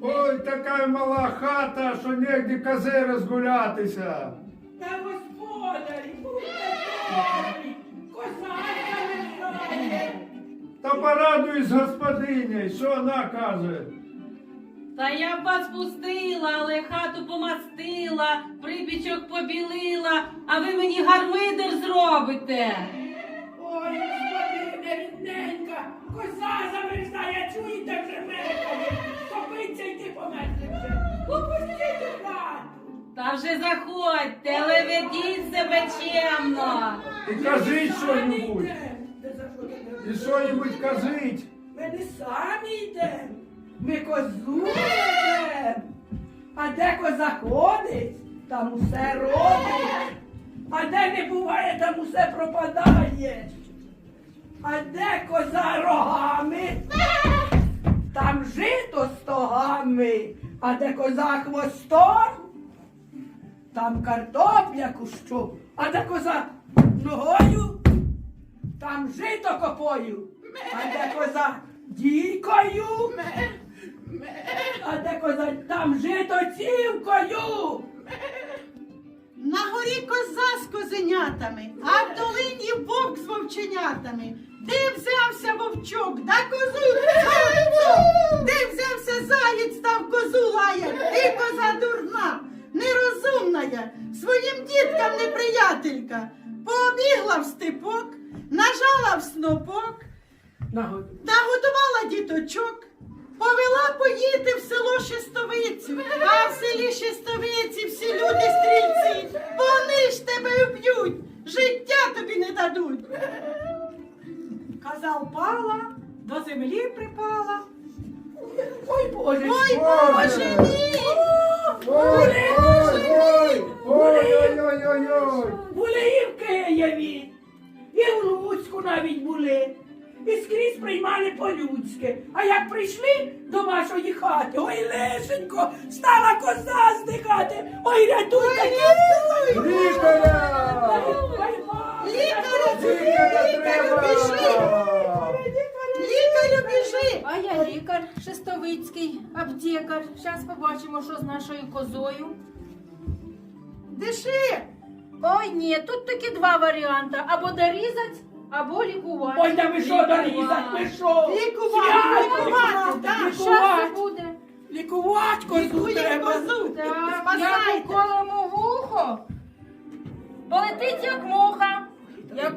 ой, така мала хата, що негде кози розгулятися. Та господарі, будьте добрі, коза заважає. Та порадуюсь господині, що вона каже. Та я б вас пустила, але хату помастила, припічок побілила, а ви мені гармидер зробите. Ой, господине, рідненька, коза замерзає, чуєте вже мекає. Та вже заходьте, але ведіть себе чемно. І кажіть що-небудь. І що-небудь кажіть. Ми не самі йдемо, ми козу ведемо. А де коза ходить, там усе родить. А де не буває, там усе пропадає. А де коза рогами, там жито стогами. А де коза хвостом, там картопля кущу. А де коза ногою, там жито копою, а де коза дійкою, а де коза там жито цівкою. На горі коза з козенятами, а в долині вовк з вовченятами. Де взявся вовчок, да козу. Де снопок, Нагоду. Нагодувала діточок, повела поїти в село Шестовицю, а в селі Шестовиці всі люди стрільці, вони ж тебе вб'ють, життя тобі не дадуть. Коза впала, до землі припала. Ой, Боже, Ой, Боже! Боже мій! Ой, ой, ой, ой, ой, ой, ой, ой. Навіть були. І скрізь приймали по-людськи. А як прийшли до вашої хати, ой, лишенько, стала коза здихати. Ой, рятуйте! Лікаря! Лікаря лікарю, біжи! Лікарю, біжи! А я лікар Шестовицький, аптекар. Зараз побачимо, що з нашою козою. Диши! Ой, ні, тут такі два варіанти: або дорізать, або лікувати. Ой, да ви що дорізать, ви що? Лікувати, Свято! лікувати, так, Лікувати, буде? лікувати козу Лікує треба. козу! Так, як Спасайте! уколемо вухо, полетить як муха, як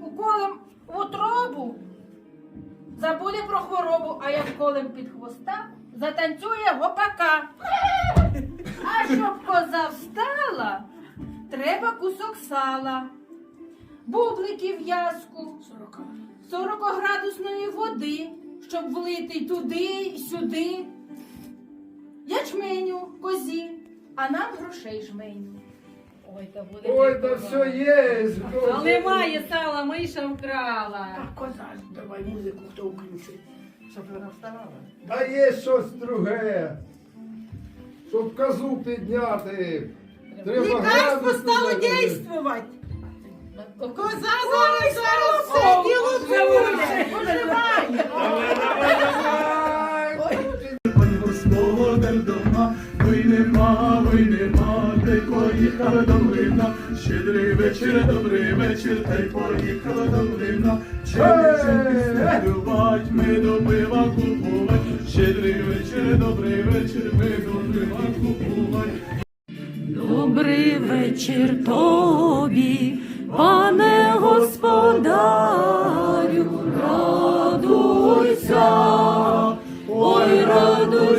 уколем в утробу, забуде про хворобу, а як колем під хвоста, затанцює гопака. А щоб коза встала, треба кусок сала, бублики в'язку, 40-градусної води, щоб влити туди й сюди. Ячменю, козі, а нам грошей жменю. Ой, та буде. Ой, да все є. Але немає сала, миша вкрала. Так, коза, давай музику, хто включить. Щоб вона вставала. Та є щось друге. Щоб козу підняти. Треба Лікарство градус стало туди. дійствувати. Коза зараз, зараз все діло буде. Пан господар дома, ой нема, ой нема, й поїхала долина. Щедрий вечір, добрий вечір, та й поїхала долина. Чим співать, ми до пива купувать. Щедрий вечір, добрий вечір, ми до пива купувать. Добрий вечір, то пане Господарю, радуйся, ой, радуйся.